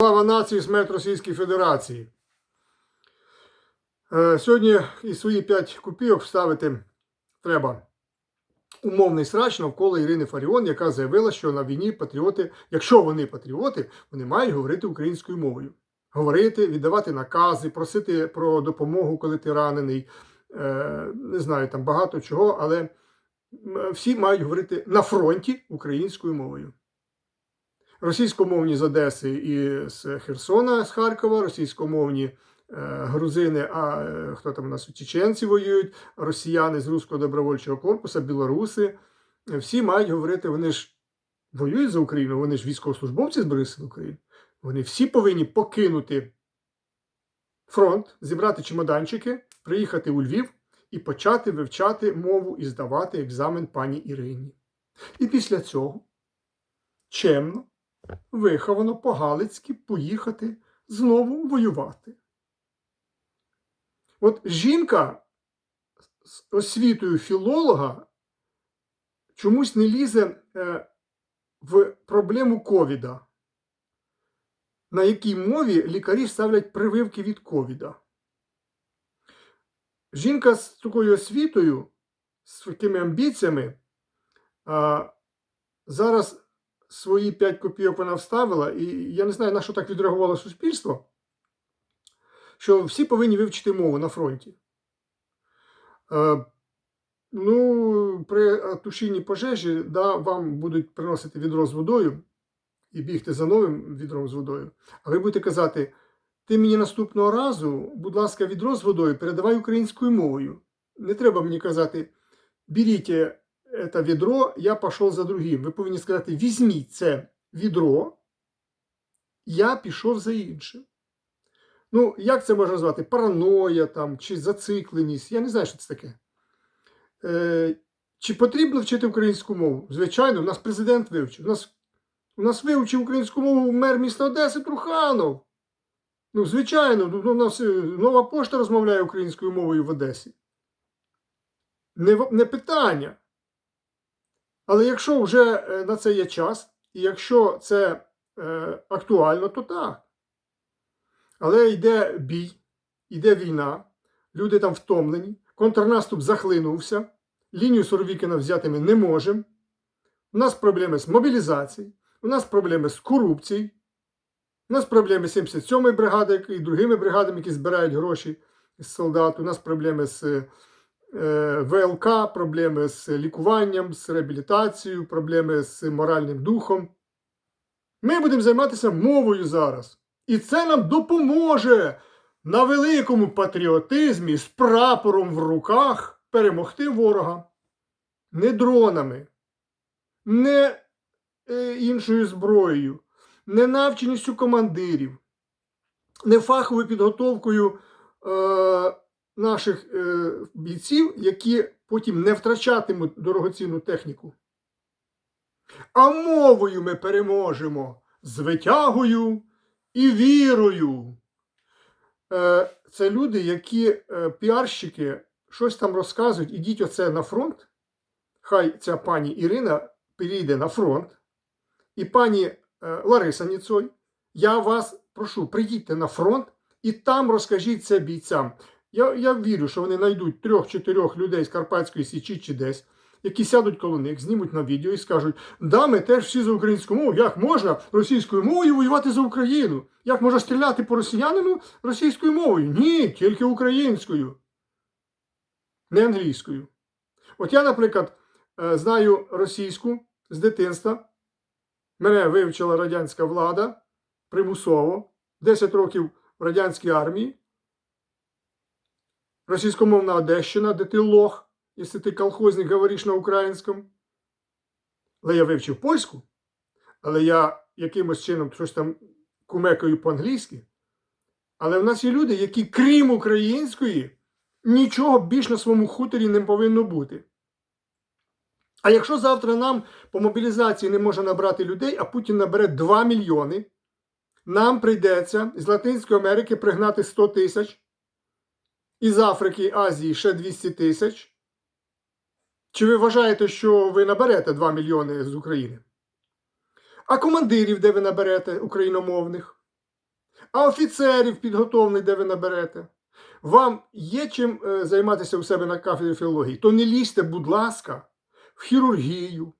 Слава нації, смерть Російській Федерації. Е, Сьогодні і свої 5 копійок вставити треба умовний срач навколо Ірини Фаріон, яка заявила, що на війні патріоти, якщо вони патріоти, вони мають говорити українською мовою. Говорити, віддавати накази, просити про допомогу, коли ти ранений. Е, Не знаю, там багато чого, але всі мають говорити на фронті українською мовою російськомовні з Одеси і з Херсона, з Харкова, російськомовні е, грузини, а е, хто там у нас чеченці воюють, росіяни з Руського добровольчого корпусу, білоруси. Всі мають говорити, вони ж воюють за Україну, вони ж військовослужбовці Збройних сил України. Вони всі повинні покинути фронт, зібрати чемоданчики, приїхати у Львів і почати вивчати мову і здавати екзамен пані Ірині. І після цього чемно виховано по-галицьки поїхати знову воювати. От жінка з освітою філолога чомусь не лізе е, в проблему ковіда, на якій мові лікарі ставлять прививки від ковіда. Жінка з такою освітою, з такими амбіціями, зараз свої 5 копійок вона вставила, і я не знаю, на що так відреагувало суспільство, що всі повинні вивчити мову на фронті. Е, ну, при тушінні пожежі да, вам будуть приносити відро з водою і бігти за новим відром з водою. А ви будете казати: ти мені наступного разу, будь ласка, відро з водою передавай українською мовою. Не треба мені казати, беріть це відро, я пішов за другим. Ви повинні сказати: візьміть це відро, я пішов за іншим. Ну, як це можна назвати? Параноя там, чи зацикленість? Я не знаю, що це таке. Е, чи потрібно вчити українську мову? Звичайно, у нас президент вивчив. У нас, у нас вивчив українську мову мер міста Одеси Труханов. Ну, звичайно, у нас е, нова пошта розмовляє українською мовою в Одесі. Не, не питання. Але якщо вже е, на це є час, і якщо це е, актуально, то так. Але йде бій, йде війна, люди там втомлені, контрнаступ захлинувся, лінію Суровікіна взяти ми не можемо. У нас проблеми з мобілізацією, у нас проблеми з корупцією, у нас проблеми з 77-ї бригади і другими бригадами, які збирають гроші з солдат. У нас проблеми з ВЛК, проблеми з лікуванням, з реабілітацією, проблеми з моральним духом. Ми будемо займатися мовою зараз. І це нам допоможе на великому патріотизмі з прапором в руках перемогти ворога. Не дронами, не е, іншою зброєю, не навченістю командирів, не фаховою підготовкою е, наших е, бійців, які потім не втрачатимуть дорогоцінну техніку. А мовою ми переможемо з витягою і вірою. Е, Це люди, які е, піарщики щось там розказують, ідіть оце на фронт. Хай ця пані Ірина перейде на фронт. І пані е, Лариса Ніцой, я вас прошу, приїдьте на фронт і там розкажіть це бійцям. Я, я вірю, що вони знайдуть трьох-чотирьох людей з Карпатської Січі чи десь, які сядуть коло них, знімуть на відео і скажуть: да, ми теж всі за українську мову. Як можна російською мовою воювати за Україну? Як можна стріляти по росіянину російською мовою? Ні, тільки українською, не англійською. От я, наприклад, е, знаю російську з дитинства. Мене вивчила радянська влада примусово, 10 років в радянській армії. Російськомовна Одещина, де ти лох, якщо ти колхозник говориш на українському. Але я вивчив польську, але я якимось чином щось там кумекаю по-англійськи. Але в нас є люди, які, крім української, нічого більш на своєму хуторі не повинно бути. А якщо завтра нам по мобілізації не може набрати людей, а Путін набере 2 мільйони, нам прийдеться з Латинської Америки пригнати 100 тисяч, із Африки, Азії ще 200 тисяч. Чи ви вважаєте, що ви наберете 2 мільйони з України? А командирів, де ви наберете україномовних? А офіцерів підготовлених, де ви наберете? Вам є чим е, займатися у себе на кафедрі філології? То не лізьте, будь ласка, в хірургію,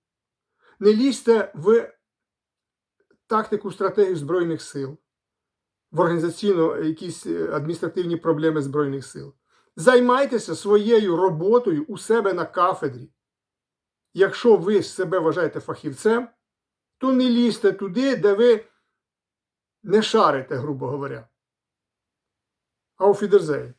не лізьте в тактику, стратегію Збройних сил, в організаційно якісь е, адміністративні проблеми Збройних сил. Займайтеся своєю роботою у себе на кафедрі. Якщо ви себе вважаєте фахівцем, то не лізьте туди, де ви не шарите, грубо говоря. Wiedersehen.